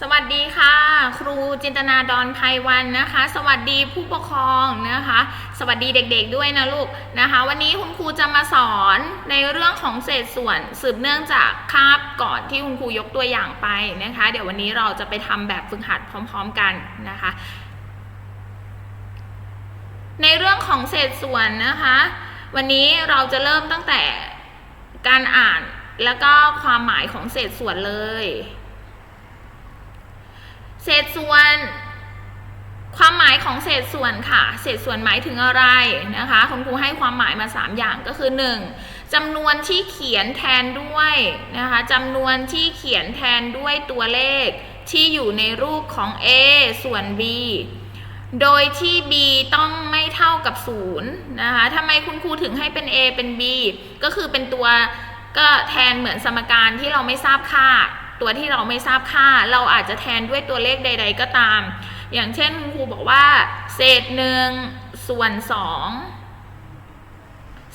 สวัสดีค่ะ ครูจินตนาดอนไพวันนะคะ สวัสดีผู้ปกครองนะคะ สวัสดีเด็กๆด้วยนะลูกนะคะ วันนี้คุณครูจะมาสอนในเรื่องของเศษส่วนสืบเนื่องจากคาบก่อนที่คุณครูยกตัวอย่างไปนะคะ เดี๋ยววันนี้เราจะไปทำแบบฝึกหัดพร้อม ๆกันนะคะ ในเรื่องของเศษส่วนนะคะ วันนี้เราจะเริ่มตั้งแต่การอ่านแล้วก็ความหมายของเศษส่วนเลย เศษส่วน ความหมายของเศษส่วนค่ะ เศษส่วนหมายถึงอะไรนะคะคุณครูให้ความหมายมา 3 อย่างก็คือ 1. จำนวนที่เขียนแทนด้วยนะคะจำนวนที่เขียนแทนด้วยตัวเลขที่อยู่ในรูปของ a ส่วน b โดยที่ b ต้องไม่เท่ากับ0นะคะทำไมคุณครูถึงให้เป็น a เป็น b ก็คือเป็นตัวก็แทนเหมือนสมการที่เราไม่ทราบค่า ตัวที่เราไม่ทราบค่า เราอาจจะแทนด้วยตัวเลขใด ๆ ก็ตาม อย่างเช่นคุณครูบอกว่า เศษหนึ่งส่วนสอง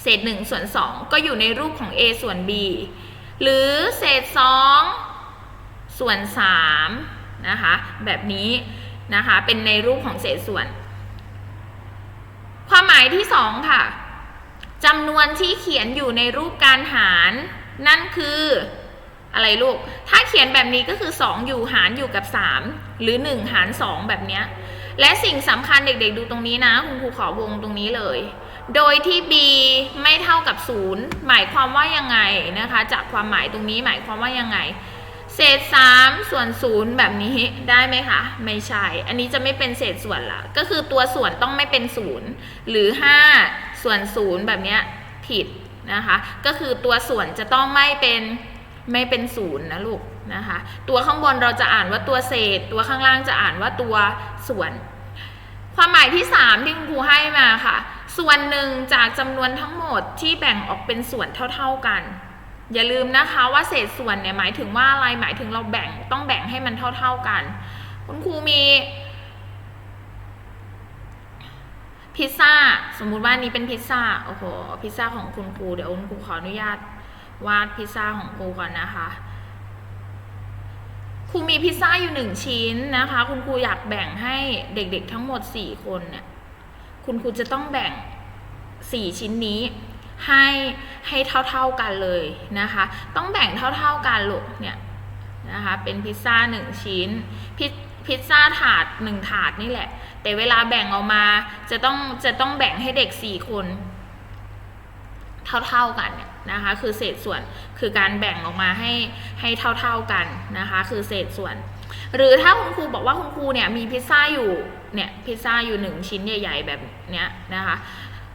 เศษหนึ่งส่วนสองก็อยู่ในรูปของ a ส่วน b หรือเศษสองส่วนสามนะคะแบบนี้นะคะเป็นในรูปของเศษส่วน ความหมายที่สองค่ะจำนวนที่เขียนอยู่ในรูปการหาร นั่นคือ อะไรลูก ถ้าเขียนแบบนี้ก็คือ 2 อยู่หารอยู่กับ 3 หรือ 1 หาร 2 แบบเนี้ย และสิ่งสำคัญเด็กๆดูตรงนี้นะ คุณครูขอวงตรงนี้เลย โดยที่ b ไม่เท่ากับ 0 หมายความว่ายังไงนะคะ จากความหมายตรงนี้หมายความว่ายังไง เศษ 3 ส่วน 0 แบบนี้ได้ไหมคะ ไม่ใช่ อันนี้จะไม่เป็นเศษส่วนละก็คือตัวส่วนต้องไม่เป็น 0 หรือ 5 ส่วน 0 แบบเนี้ยผิดนะคะ ก็คือตัวส่วนจะต้องไม่เป็น ไม่เป็นศูนย์นะลูกนะคะ ตัวข้างบนเราจะอ่านว่าตัวเศษ ตัวข้างล่างจะอ่านว่าตัวส่วน ความหมายที่ 3 ที่คุณครูให้มาค่ะ ส่วนหนึ่งจากจำนวนทั้งหมดที่แบ่งออกเป็นส่วนเท่า ๆกัน อย่าลืมนะคะว่าเศษส่วนเนี่ยหมายถึงว่าอะไรหมายถึงเราแบ่งต้องแบ่งให้มันเท่า ๆกัน คุณครูมีพิซซ่าสมมุติว่านี้เป็นพิซซ่าโอ้โหพิซซ่าของคุณครูเดี๋ยวคุณครูขออนุญาต วาดพิซซ่าของครูก่อนนะคะครูมีพิซซ่าอยู่หนึ่งชิ้นนะคะ คุณครูอยากแบ่งให้เด็กๆทั้งหมดสี่คนเนี่ยคุณครูจะต้องแบ่งสี่ชิ้นนี้ให้ให้เท่าๆกันเลยนะคะ ต้องแบ่งเท่าๆกันลูกเนี่ยนะคะเป็นพิซซ่าหนึ่งชิ้นพิพิซซ่าถาดหนึ่งถาดนี่แหละ แต่เวลาแบ่งออกมาจะต้องจะต้องแบ่งให้เด็กสี่คน เท่า ๆกันนะคะคือเศษส่วนคือการแบ่งออกมาให้ให้เท่าๆกันนะคะคือเศษส่วน หรือถ้าคุณครูบอกว่าคุณครูเนี่ยมีพิซซ่าอยู่เนี่ยพิซซ่าอยู่หนึ่งชิ้นใหญ่ ๆ แบบเนี้ยนะคะ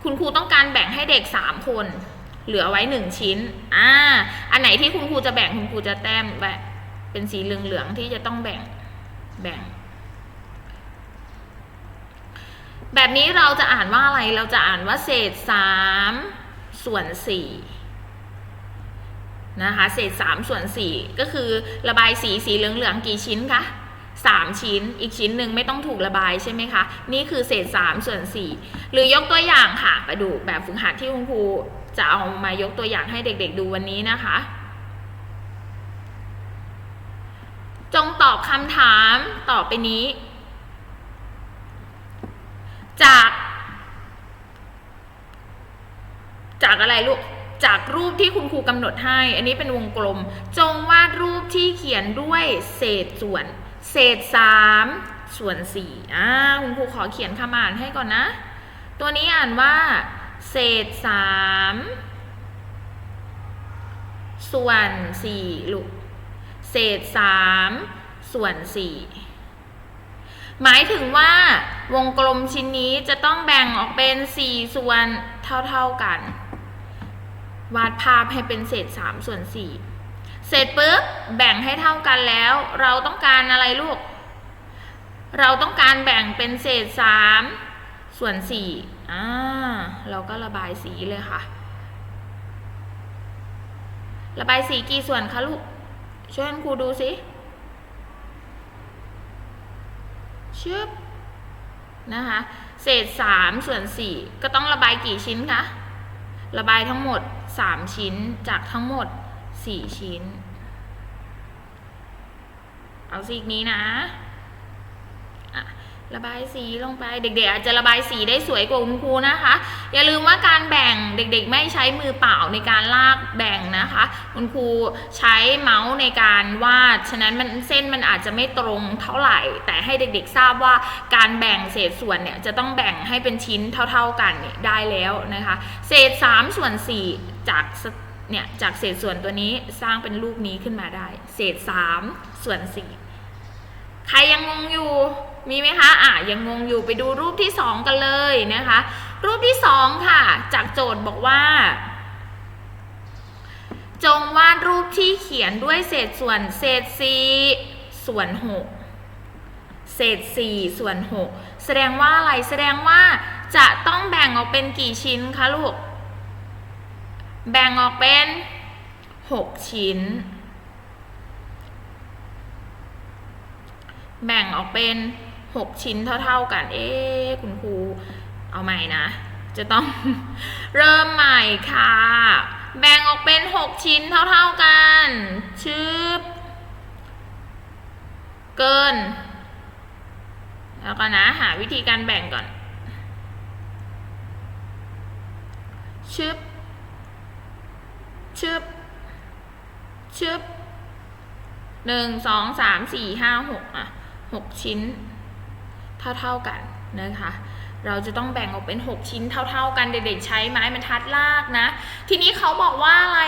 คุณครูต้องการแบ่งให้เด็กสามคนเหลือไว้หนึ่งชิ้นอ่าอันไหนที่คุณครูจะแบ่งคุณครูจะแต้มแบบเป็นสีเหลืองๆที่จะต้องแบ่งแบ่ง แบบนี้เราจะอ่านว่าอะไรเราจะอ่านว่าเศษสาม ส่วนสี่นะคะเศษ3ส่วน4ก็คือระบายสีสีเหลืองๆกี่ชิ้นคะ3ชิ้นอีกชิ้นหนึ่งไม่ต้องถูกระบายใช่ไหมคะนี่คือเศษ3ส่วน4หรือยกตัวอย่างค่ะไปดูแบบฝึกหัดที่คุณครูจะเอามายกตัวอย่างให้เด็กๆดูวันนี้นะคะ จงตอบคำถามต่อไปนี้ จาก จากอะไรลูกจากรูปที่คุณครูกำหนดให้ อันนี้เป็นวงกลม จงวาดรูปที่เขียนด้วยเศษส่วน เศษสามส่วนสี่อ่าคุณครูขอเขียนคำอ่านให้ก่อนนะ ตัวนี้อ่านว่า เศษสามส่วนสี่ลูก เศษสามส่วนสี่หมายถึงว่าวงกลมชิ้นนี้จะต้องแบ่งออกเป็น 4 ส่วนเท่าๆกัน วาดภาพให้เป็นเศษ3ส่วน4เสร็จปุ๊บแบ่งให้เท่ากันแล้ว เราต้องการอะไรลูก เราต้องการแบ่งเป็นเศษ3ส่วน4อ่าเราก็ระบายสีเลยค่ะ ระบายสีกี่ส่วนคะลูก ช่วยครูดูสิชึบนะคะ เศษ3ส่วน4ก็ต้องระบายกี่ชิ้นคะ ระบายทั้งหมด 3 ชิ้นจากทั้งหมด 4 ชิ้น เอาซีกนี้นะอะ ระบายสีลงไปเด็กๆ อาจจะระบายสีได้สวยกว่าคุณครูนะคะ อย่าลืมว่าการแบ่งเด็กๆ ไม่ใช้มือเปล่าในการลากแบ่งนะคะ คุณครูใช้เมาส์ในการวาดฉะนั้นมันเส้นมันอาจจะไม่ตรงเท่าไหร่ แต่ให้เด็กๆ ทราบว่าการแบ่งเศษส่วนเนี่ยจะต้องแบ่งให้เป็นชิ้นเท่า ๆกันเนี่ยได้แล้วนะคะ เศษ3ส่วน4จากเนี่ยจากเศษส่วนตัวนี้สร้างเป็นรูปนี้ขึ้นมาได้ เศษ3ส่วน4ใครยังงงอยู่ มีไหมคะอะยังงงอยู่ไปดูรูปที่ 2 กันเลยนะคะ รูปที่ 2 ค่ะ จากโจทย์บอกว่า จงวาดรูปที่เขียนด้วยเศษส่วนเศษ4ส่วน 6 เศษ4ส่วน 6 แสดงว่าอะไรแสดงว่าจะต้องแบ่งออกเป็นกี่ชิ้นคะลูก แบ่งออกเป็น 6 ชิ้นแบ่งออกเป็น 6 ชิ้นเท่า ๆกัน เอ๊ะคุณครูเอาใหม่นะ จะต้องเริ่มใหม่ค่ะ แบ่งออกเป็น 6 ชิ้นเท่า ๆกันชืบเกิน แล้วก็นะ หาวิธีการแบ่งก่อน ชึบ ชึบ ชึบหนึ่งสองสามสี่ห้าหกอะหกชิ้น เท่าๆกันนะคะเราจะต้องแบ่งออกเป็น 6 ชิ้นเท่า ๆ กันเด็กๆใช้ไม้บรรทัดลากนะ ทีนี้เขาบอกว่าอะไร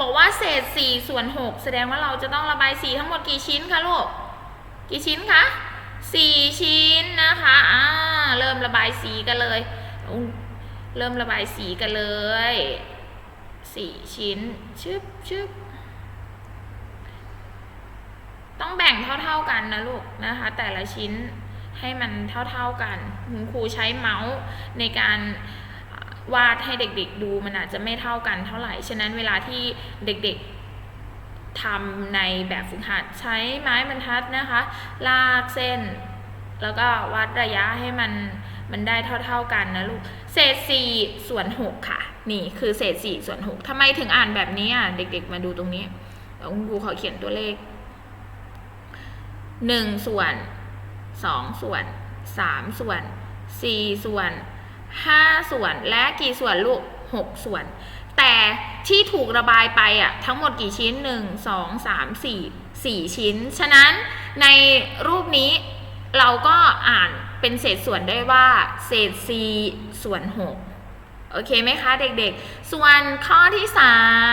บอกว่าเศษ4ส่วน6แสดงว่าเราจะต้องระบายสีทั้งหมดกี่ชิ้นคะลูก กี่ชิ้นคะ4ชิ้นนะคะอ่าเริ่มระบายสีกันเลยอุ๊ยเริ่มระบายสีกันเลย4ชิ้นชึบชึบต้องแบ่งเท่า ๆกันนะลูกนะคะ แต่ละชิ้น ให้มันเท่าๆกัน คุณครูใช้เมาส์ในการวาดให้เด็กๆดูมันอาจจะไม่เท่ากันเท่าไหร่ ฉะนั้นเวลาที่เด็กๆทำในแบบฝึกหัดใช้ไม้บรรทัดนะคะ ลากเส้น แล้วก็วัดระยะให้มันมันได้เท่า ๆกันนะลูก เศษ4ส่วน6ค่ะ นี่คือเศษ4ส่วน6ทำไมถึงอ่านแบบนี้อะ เด็กๆมาดูตรงนี้คุณครูขอเขียนตัวเลขหนึ่งส่วน สองส่วนสามส่วนสี่ส่วนห้าส่วนและกี่ส่วนลูกหกส่วน แต่ที่ถูกระบายไปอะทั้งหมดกี่ชิ้นหนึ่งสองสามสี่สี่ชิ้น ฉะนั้นในรูปนี้เราก็อ่านเป็นเศษส่วนได้ว่าเศษ c ส่วน 6 โอเคไหมคะเด็กๆ ส่วนข้อที่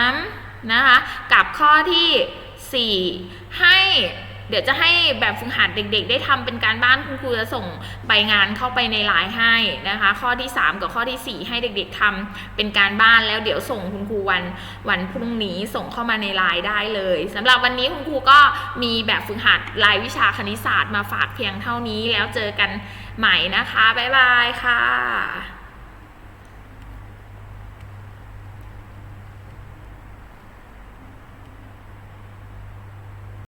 3 นะคะ กับข้อที่ 4 ให้ เดี๋ยวจะให้แบบฝึกหัดเด็ก ๆ ได้ทำเป็นการบ้านคุณครูจะส่งใบงานเข้าไปในไลน์ให้นะคะ ข้อที่ 3 กับข้อที่ 4 ให้เด็ก ๆทำเป็นการบ้านแล้วเดี๋ยวส่งคุณครูวันวันพรุ่งนี้ส่งเข้ามาในไลน์ได้เลยสำหรับวันนี้คุณครูก็มีแบบฝึกหัดรายวิชาคณิตศาสตร์มาฝากเพียงเท่านี้แล้วเจอกันใหม่นะคะบ๊ายบายค่ะ